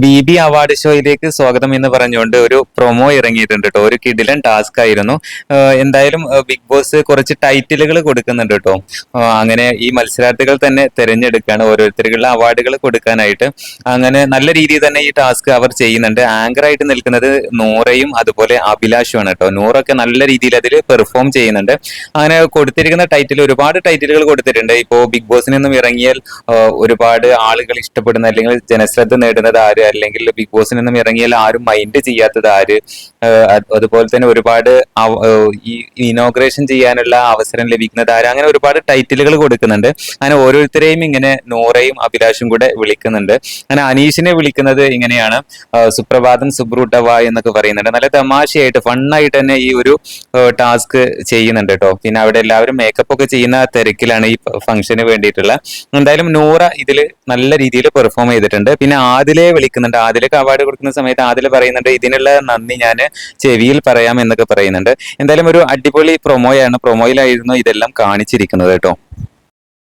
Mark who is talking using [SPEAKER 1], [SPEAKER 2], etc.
[SPEAKER 1] B B award ഷോയിലേക്ക് സ്വാഗതം എന്ന് പറഞ്ഞുകൊണ്ട് ഒരു പ്രൊമോ ഇറങ്ങിയിട്ടുണ്ട് കേട്ടോ ഒരു കിടിലൻ ടാസ്ക് ആയിരുന്നു. എന്തായാലും ബിഗ് ബോസ് കുറച്ച് ടൈറ്റിലുകൾ കൊടുക്കുന്നുണ്ട് കേട്ടോ അങ്ങനെ ഈ മത്സരാർത്ഥികൾ തന്നെ തിരഞ്ഞെടുക്കുകയാണ് ഓരോരുത്തർക്കുള്ള അവാർഡുകൾ കൊടുക്കാനായിട്ട് അങ്ങനെ നല്ല രീതിയിൽ തന്നെ ഈ ടാസ്ക് അവർ ചെയ്യുന്നുണ്ട്. ആങ്കർ ആയിട്ട് നിൽക്കുന്നത് നൂറയും അതുപോലെ അഭിലാഷുമാണ് കേട്ടോ നൂറൊക്കെ നല്ല രീതിയിൽ അതിൽ പെർഫോം ചെയ്യുന്നുണ്ട്. അങ്ങനെ കൊടുത്തിരിക്കുന്ന ടൈറ്റിൽ ഒരുപാട് ടൈറ്റിലുകൾ കൊടുത്തിട്ടുണ്ട്. ഇപ്പോൾ ബിഗ് ബോസിൽ നിന്നും ഇറങ്ങിയാൽ ഒരുപാട് ആളുകൾ ഇഷ്ടപ്പെടുന്ന അല്ലെങ്കിൽ ജനശ്രദ്ധ നേടുന്നത് ആര്? അല്ലെങ്കിൽ ബിഗ് ബോസിൽ നിന്നും ഇറങ്ങിയാൽ ആരും മൈൻഡ് ചെയ്യാത്തത് ആര്? അതുപോലെ തന്നെ ഒരുപാട് ഈ ഇനോഗ്രേഷൻ ചെയ്യാനുള്ള അവസരം ലഭിക്കുന്നത് ആര്? അങ്ങനെ ഒരുപാട് ടൈറ്റിലുകൾ കൊടുക്കുന്നുണ്ട്. അങ്ങനെ ഓരോരുത്തരെയും ഇങ്ങനെ നൂറയും അഭിലാഷും കൂടെ വിളിക്കുന്നുണ്ട്. അങ്ങനെ അനീഷിനെ വിളിക്കുന്നത് ഇങ്ങനെയാണ്. സുപ്രഭാതം സുബ്രൂട്ടവ എന്നൊക്കെ പറയുന്നുണ്ട്. നല്ല തമാശയായിട്ട് ഫണ്ണായിട്ട് തന്നെ ഈ ഒരു ടാസ്ക് ചെയ്യുന്നുണ്ട് കേട്ടോ പിന്നെ അവിടെ എല്ലാവരും മേക്കപ്പ് ഒക്കെ ചെയ്യുന്ന തിരക്കിലാണ് ഈ ഫംഗ്ഷന് വേണ്ടിയിട്ടുള്ള. എന്തായാലും നൂറ ഇതിൽ നല്ല രീതിയിൽ പെർഫോം ചെയ്തിട്ടുണ്ട്. പിന്നെ ആദിലെ വിളിക്കുന്നുണ്ട് ആദിലൊക്കെ അവാർഡ് കൊടുക്കുന്ന സമയത്ത് ആദില പറയുന്നുണ്ട് ഇതിനുള്ള നന്ദി ഞാൻ ചെവിയിൽ പറയാം എന്നൊക്കെ പറയുന്നുണ്ട്. എന്തായാലും ഒരു അടിപൊളി പ്രൊമോയാണ് പ്രൊമോയിലായിരുന്നു ഇതെല്ലാം കാണിച്ചിരിക്കുന്നത് കേട്ടോ.